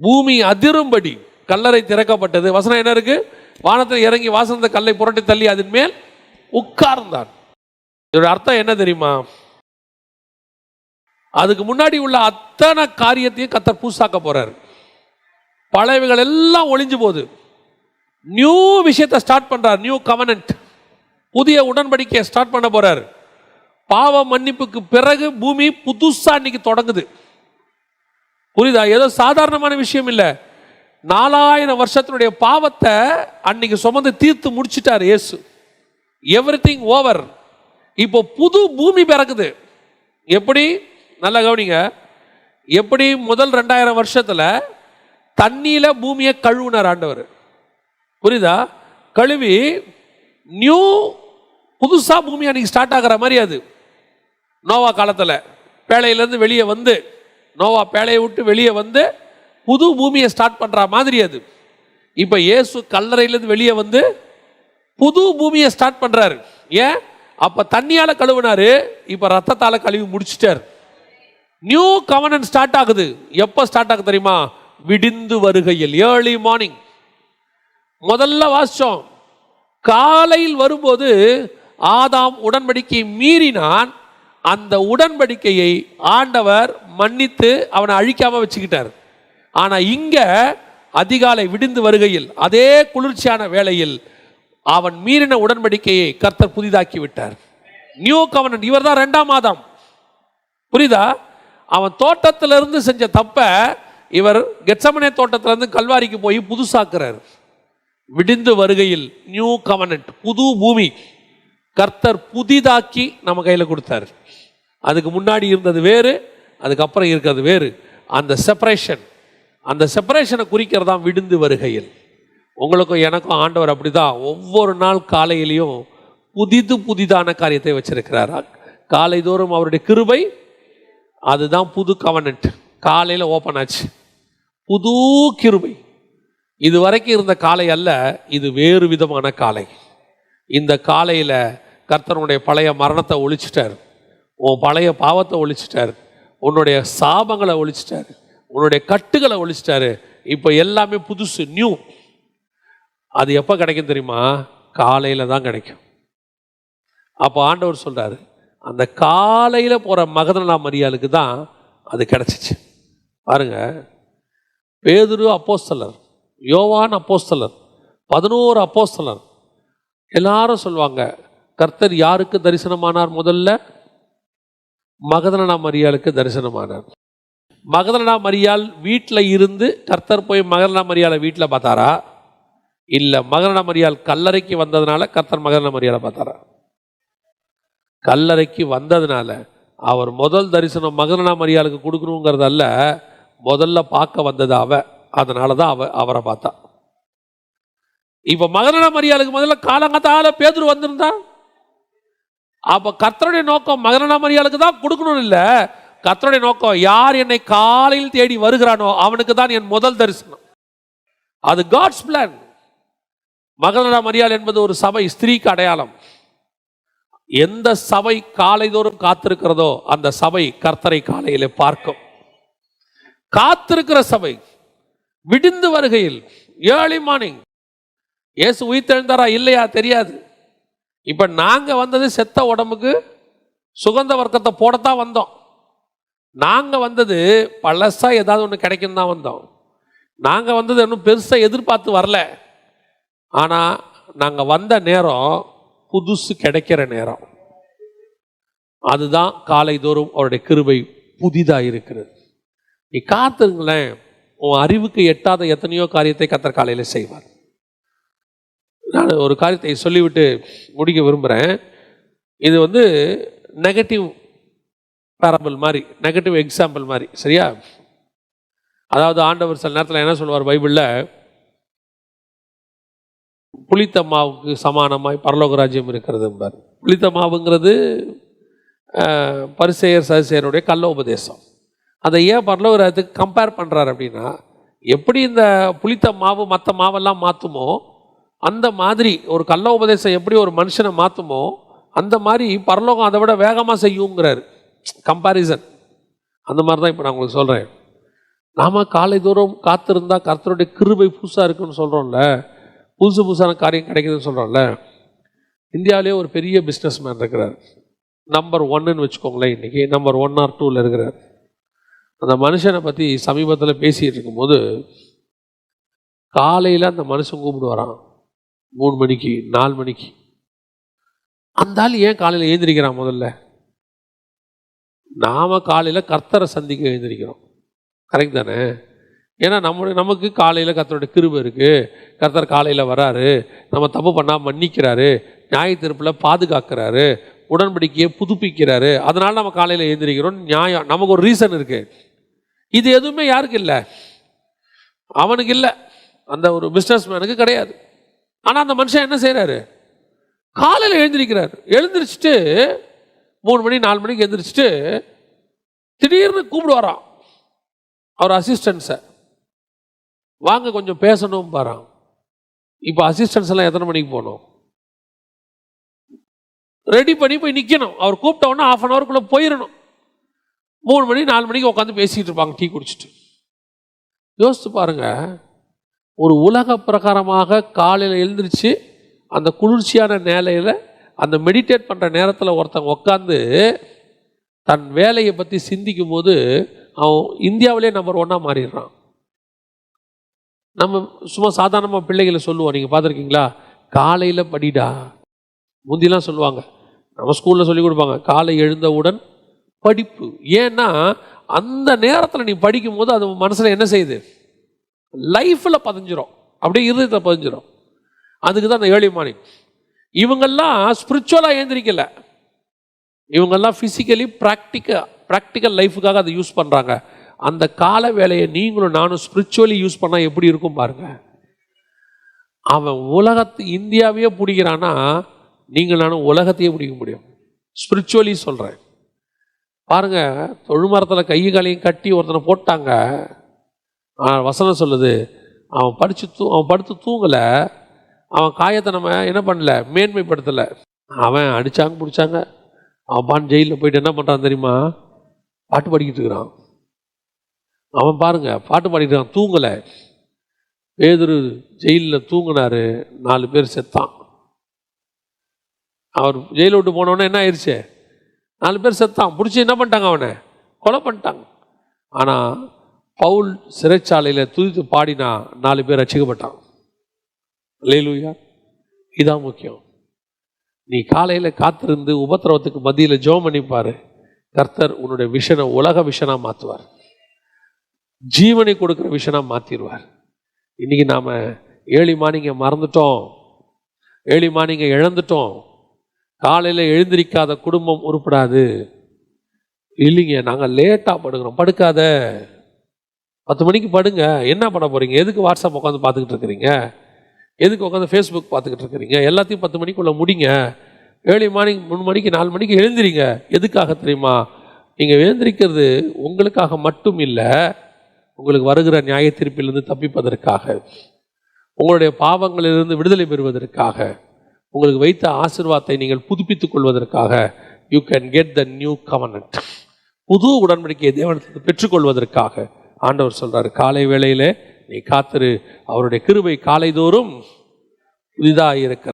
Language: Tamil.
பூமி அதிரும்படி கல்லறை திறக்கப்பட்டது. வசனம் என்ன இருக்கு? வானத்தில் இறங்கி வாசந்த கல்லை புரட்டி தள்ளி அதன் மேல் உட்கார்ந்தான். இதோட அர்த்தம் என்ன தெரியுமா? அதுக்கு முன்னாடி உள்ள அத்தனை காரியத்தையும் கத்தர் பூசாக்க போறாரு. பழையவைகள் எல்லாம் ஒளிஞ்சு போகுது. நியூ விஷயத்தை ஸ்டார்ட் பண்றார். நியூ கவனன்ட் புதிய உடன்படிக்கையை ஸ்டார்ட் பண்ண போறார். பாவ மன்னிப்புக்கு பிறகு பூமி புதுசா இன்னைக்கு தொடங்குது. புரியுதா? ஏதோ சாதாரணமான விஷயம் இல்லை. நாலாயிரம் வருஷத்தினுடைய பாவத்தை அன்னைக்கு சுமந்து தீர்த்து முடிச்சிட்டார் இயேசு. எவ்ரி திங் ஓவர் இப்போ புது பூமி பிறக்குது. எப்படி? நல்லா கவனிங்க. எப்படி முதல் ரெண்டாயிரம் வருஷத்தில் தண்ணியில் பூமியை கழுவுனார் ஆண்டவர். புரியுதா? கழுவி நியூ புதுசாக பூமி அன்றைக்கி ஸ்டார்ட் ஆகிற மாதிரி அது. நோவா காலத்தில். பேழையிலேருந்து வெளியே வந்து நோவா பேழையை விட்டு வெளியே வந்து புது பூமியை ஸ்டார்ட் பண்ணுற மாதிரி அது. இப்போ இயேசு கல்லறையிலேருந்து வெளியே வந்து புது பூமியை ஸ்டார்ட் பண்ணுறாரு ஏன்? அப்போ தண்ணியால் கழுவினாரு இப்போ ரத்தத்தால் கழுவி முடிச்சிட்டார். நியூ கவனன் ஸ்டார்ட் ஆகுது. எப்போ ஸ்டார்ட் ஆகுது தெரியுமா? விடிந்து வருகையில் ஏர்லி மார்னிங் முதல்ல வாசித்தோம் காலையில் வரும்போது ஆதாம் உடன்படிக்கையை மீறினான். அந்த உடன்படிக்கையை ஆண்டவர் மன்னித்து அவனை அழிக்காமல் வச்சுக்கிட்டார். ஆனால் இங்கே அதிகாலை விடிந்து வருகையில் அதே குளிர்ச்சியான வேளையில் அவன் மீறின உடன்படிக்கையை கர்த்தர் புதிதாக்கி விட்டார். நியூ கவனன் இவர் தான் ரெண்டாம் மாதம். புரியுதா? அவன் தோட்டத்திலிருந்து செஞ்ச தப்ப இவர் கெட்சமனே தோட்டத்திலிருந்து கல்வாரிக்கு போய் புதுசாக்குறார். விடிந்து வருகையில் நியூ கவனன்ட் புது பூமி கர்த்தர் புதிதாக்கி நம்ம கையில் கொடுத்தார். அதுக்கு முன்னாடி இருந்தது வேறு அதுக்கப்புறம் இருக்கிறது வேறு. அந்த செப்பரேஷன் அந்த செப்பரேஷனை குறிக்கிறதான் விடுந்து வருகையில். உங்களுக்கும் எனக்கும் ஆண்டவர் அப்படிதான் ஒவ்வொரு நாள் காலையிலையும் புதிது புதிதான காரியத்தை வச்சிருக்கிறார் காலைதோறும் அவருடைய கிருபை அதுதான் புது கவனன்ட் காலையில் ஓப்பன் ஆச்சு. புது கிருபை. இது வரைக்கும் இருந்த காலை அல்ல இது வேறு விதமான காலை. இந்த காலையில் கர்த்தனுடைய பழைய மரணத்தை ஒழிச்சிட்டார். உன் பழைய பாவத்தை ஒழிச்சிட்டார். உன்னுடைய சாபங்களை ஒழிச்சிட்டாரு. உன்னுடைய கட்டுகளை ஒழிச்சிட்டாரு. இப்போ எல்லாமே புதுசு நியூ அது எப்போ கிடைக்கும் தெரியுமா? காலையில் தான் கிடைக்கும். அப்போ ஆண்டவர் சொல்கிறாரு அந்த காலையில் போகிற மகதனா மரியாளுக்கு தான் அது கிடைச்சிச்சு. பாருங்க பேதுரு அப்போஸ்தலர் யோவான் அப்போஸ்தலர் பதினோரு அப்போஸ்தலர். எல்லாரும் சொல்லுவாங்க கர்த்தர் யாருக்கு தரிசனமானார் முதல்ல? மகதனா மரியாளுக்கு தரிசனமானார். மகதனா மரியாள் வீட்டில் இருந்து கர்த்தர் போய் மகதனா மரியாளை வீட்டில் பார்த்தாரா? இல்லை மகதனா மரியாள் கல்லறைக்கு வந்ததுனால கர்த்தர் மகதனா மரியாளை பார்த்தாரா? கல்லறைக்கு வந்ததுனால அவர் முதல் தரிசனம் மகதனா மரியாளுக்கு கொடுக்கணுங்கிறதல்ல முதல்ல பார்க்க வந்தது அவ அதனால தான் அவ அவரை பார்த்தா. இப்போ மகதனா மரியாளுக்கு முதல்ல காலங்கத்தால பேதுரு வந்திருந்தா? அப்போ கர்த்தருடைய நோக்கம் மகனாமரியாளுக்கு தான் கொடுக்கணும் இல்லை. கர்த்தருடைய நோக்கம் யார் என்னை காலையில் தேடி வருகிறானோ அவனுக்கு தான் என் முதல் தரிசனம். அது காட்ஸ் பிளான் மகதனா மரியாள் என்பது ஒரு சபை ஸ்திரீக்கு அடையாளம். எந்த சபை காலைதோறும் காத்திருக்கிறதோ அந்த சபை கர்த்தரை காலையிலே பார்க்கும். காத்திருக்கிற சபை விடிந்து வருகையில் ஏர்லி மார்னிங் இயேசு உயிர்த்தெழுந்தாரா இல்லையா தெரியாது. இப்போ நாங்கள் வந்தது செத்த உடம்புக்கு சுகந்த வர்க்கத்தை போடத்தான் வந்தோம். நாங்கள் வந்தது பழசாக ஏதாவது ஒன்று கிடைக்கும் தான் வந்தோம். நாங்கள் வந்தது இன்னும் பெருசாக எதிர்பார்த்து வரல. ஆனால் நாங்கள் வந்த நேரம் புதுசு கிடைக்கிற நேரம். அதுதான் காலைதோறும் அவருடைய கிருபை புதிதாக இருக்கிறது. நீ காத்துருங்களேன். உன் அறிவுக்கு எட்டாத எத்தனையோ காரியத்தை கத்தர் காலையில் செய்வார். நான் ஒரு காரியத்தை சொல்லிவிட்டு முடிக்க விரும்புகிறேன் இது வந்து நெகட்டிவ் பேரபிள் மாதிரி நெகட்டிவ் எக்ஸாம்பிள் மாதிரி சரியா? அதாவது ஆண்டவர் சில நேரத்தில் என்ன சொல்லுவார் பைபிளில்? புளித்த மாவுக்கு சமானமாய் பரலோக ராஜ்யம் இருக்கிறது என்பார். புளித்த மாவுங்கிறது பரிசெயர் பரிசேயர் கள்ள உபதேசம். அதை ஏன் பரலோக ராஜ்யத்துக்கு கம்பேர் பண்ணுறாரு அப்படின்னா எப்படி இந்த புளித்த மாவு மற்ற மாவெல்லாம் மாற்றுமோ அந்த மாதிரி ஒரு கள்ள உபதேசம் எப்படி ஒரு மனுஷனை மாற்றுமோ அந்த மாதிரி பரலோகம் அதை விட வேகமாக செய்யுங்கிறாரு. கம்பாரிசன் அந்த மாதிரி தான் இப்போ நான் உங்களுக்கு சொல்கிறேன் நாம் காலை தூரம் காத்திருந்தால் கர்த்தருடைய கிருபை புதுசாக இருக்குன்னு சொல்கிறோம்ல புதுசு புதுசான காரியம் கிடைக்குதுன்னு சொல்கிறோம்ல இந்தியாவிலே ஒரு பெரிய பிஸ்னஸ் மேன் இருக்கிறார் நம்பர் ஒன்னுன்னு வச்சுக்கோங்களேன் இன்னைக்கு. நம்பர் ஒன் ஆர் டூவில் இருக்கிறார். அந்த மனுஷனை பற்றி சமீபத்தில் பேசிகிட்டு இருக்கும்போது காலையில் அந்த மனுஷன் கூப்பிடுவாராம். மூணு மணிக்கு நாலு மணிக்கு. அந்த ஆள் ஏன் காலையில் எழுந்திரிக்கிறான் முதல்ல? நாம் காலையில் கர்த்தரை சந்திக்க எழுந்திரிக்கிறோம். கரெக்ட் தானே? ஏன்னா நம்முடைய நமக்கு காலையில் கர்த்தருடைய கிருப இருக்குது கர்த்தர் காலையில் வராரு. நம்ம தப்பு பண்ணால் மன்னிக்கிறாரு. நியாய பாதுகாக்கிறாரு. உடன்படிக்கையை புதுப்பிக்கிறாரு. அதனால் நம்ம காலையில் எழுந்திரிக்கிறோம். நியாயம் நமக்கு ஒரு ரீசன் இருக்குது இது எதுவுமே யாருக்கு இல்லை? அவனுக்கு இல்லை. அந்த ஒரு பிஸ்னஸ் மேனுக்கு கிடையாது. ஆனால் அந்த மனுஷன் என்ன செய்கிறாரு காலையில் எழுந்திருக்கிறார். எழுந்திரிச்சிட்டு மூணு மணி நாலு மணிக்கு எழுந்திரிச்சிட்டு திடீர்னு கூப்பிடுவாராம். அவர் அசிஸ்டன்ஸை வாங்க கொஞ்சம் பேசணும் பாரான் இப்போ அசிஸ்டன்ஸ் எல்லாம் எத்தனை மணிக்கு போகணும்? ரெடி பண்ணி போய் நிற்கணும் அவர் கூப்பிட்ட ஆஃப் அன் ஹவருக்குள்ளே போயிடணும் மூணு மணி நாலு மணிக்கு உட்காந்து பேசிக்கிட்டு இருப்பாங்க டீ குடிச்சிட்டு. யோசித்து பாருங்கள் ஒரு உலக பிரகாரமாக காலையில் எழுந்திரிச்சு அந்த குளிர்ச்சியான நேலையில் அந்த மெடிடேட் பண்ணுற நேரத்தில் ஒருத்தன் உட்காந்து தன் வேலையை பற்றி சிந்திக்கும் போது அவன் இந்தியாவிலே நம்பர் ஒன்னாக மாறிடுறான். நம்ம சும்மா சாதாரணமாக பிள்ளைகளை சொல்லுவோம். நீங்கள் பார்த்துருக்கீங்களா? காலையில் படிடா. முந்திலாம் சொல்லுவாங்க. நம்ம ஸ்கூலில் சொல்லி கொடுப்பாங்க. காலை எழுந்தவுடன் படிப்பு. ஏன்னா அந்த நேரத்தில் நீ படிக்கும் போது அது மனசில் என்ன செய்யுது? லைஃப்பில் பதிஞ்சிடும் அப்படியே இருதயத்தில் பதிஞ்சிடும் அதுக்கு தான் அந்த ஏர்லி மார்னிங் இவங்கெல்லாம் ஸ்பிரிச்சுவலாக ஏந்திரிக்கல இவங்கெல்லாம் ஃபிசிக்கலி ப்ராக்டிக்கல் ப்ராக்டிக்கல் லைஃபுக்காக அதை யூஸ் பண்ணுறாங்க அந்த கால வேலையை நீங்களும் நானும் ஸ்பிரிச்சுவலி யூஸ் பண்ணால் எப்படி இருக்கும் பாருங்க. அவன் உலகத்து இந்தியாவையே பிடிக்கிறான்னா நீங்கள் நானும் உலகத்தையே பிடிக்க முடியும். ஸ்பிரிச்சுவலி சொல்கிறேன் பாருங்க தொழுமரத்தில் கை காலையும் கட்டி ஒருத்தனை போட்டாங்க. வசனம் சொல்லுது. அவன் படித்து தூ அவன் படுத்து தூங்கலை. அவன் காயத்தை நம்ம என்ன பண்ணல? மேன்மைப்படுத்தலை. அவன் அடித்தாங்க பிடிச்சாங்க. அவன் பான் ஜெயிலில் போயிட்டு என்ன பண்ணுறான் தெரியுமா? பாட்டு பாடிக்கிட்டு இருக்கிறான். அவன் பாருங்க பாட்டு பாடிட்டு இருக்கான் தூங்கலை. பேதுரு ஜெயிலில் தூங்கினாரு நாலு பேர் செத்தான். அவர் ஜெயிலை விட்டு போனவொடனே என்ன ஆயிடுச்சு நாலு பேர் செத்தான். பிடிச்சி என்ன பண்ணிட்டாங்க அவனை? கொலை பண்ணிட்டாங்க. ஆனால் பவுல் சிறைச்சாலையில் துதித்து பாடினா நாலு பேர் ரசிக்கப்பட்டான் லேலூயா இதான் முக்கியம். நீ காலையில் காத்திருந்து உபத்திரவத்துக்கு மத்தியில் ஜோம் பண்ணிப்பார் கர்த்தர் உன்னுடைய விஷனை உலக விஷனா மாற்றுவார் ஜீவனை கொடுக்குற விஷனாக மாற்றிடுவார் இன்னைக்கு நாம் ஏழி மார்னிங்கை மறந்துட்டோம். ஏழி மார்னிங்கை இழந்துட்டோம். காலையில் எழுந்திரிக்காத குடும்பம் உருப்படாது. இல்லைங்க நாங்கள் லேட்டாக படுக்கிறோம். படுக்காத. பத்து மணிக்கு படுங்க. என்ன பண்ண போகிறீங்க எதுக்கு வாட்ஸ்அப் உட்காந்து பார்த்துக்கிட்டு இருக்கிறீங்க? எதுக்கு உட்காந்து ஃபேஸ்புக் பார்த்துக்கிட்டு இருக்கிறீங்க? எல்லாத்தையும் பத்து மணிக்குள்ளே முடிங்க. ஏழு மார்னிங் மூணு மணிக்கு நாலு மணிக்கு எழுந்திரிங்க. எதுக்காக தெரியுமா? நீங்கள் எழுந்திரிக்கிறது உங்களுக்காக மட்டும் இல்லை உங்களுக்கு வருகிற நியாய தீர்ப்பிலிருந்து தப்பிப்பதற்காக. உங்களுடைய பாவங்களிலிருந்து விடுதலை பெறுவதற்காக. உங்களுக்கு வைத்த ஆசிர்வாதத்தை நீங்கள் புதுப்பித்துக் கொள்வதற்காக. You can get the new covenant புது உடன்படிக்கையை தேவனத்தை பெற்றுக்கொள்வதற்காக. ஆண்டவர் சொல்றாரு காலை வேளையிலே நீ காத்திரு அவருடைய கிருபை காலைதோறும் புதிதாக இருக்கிற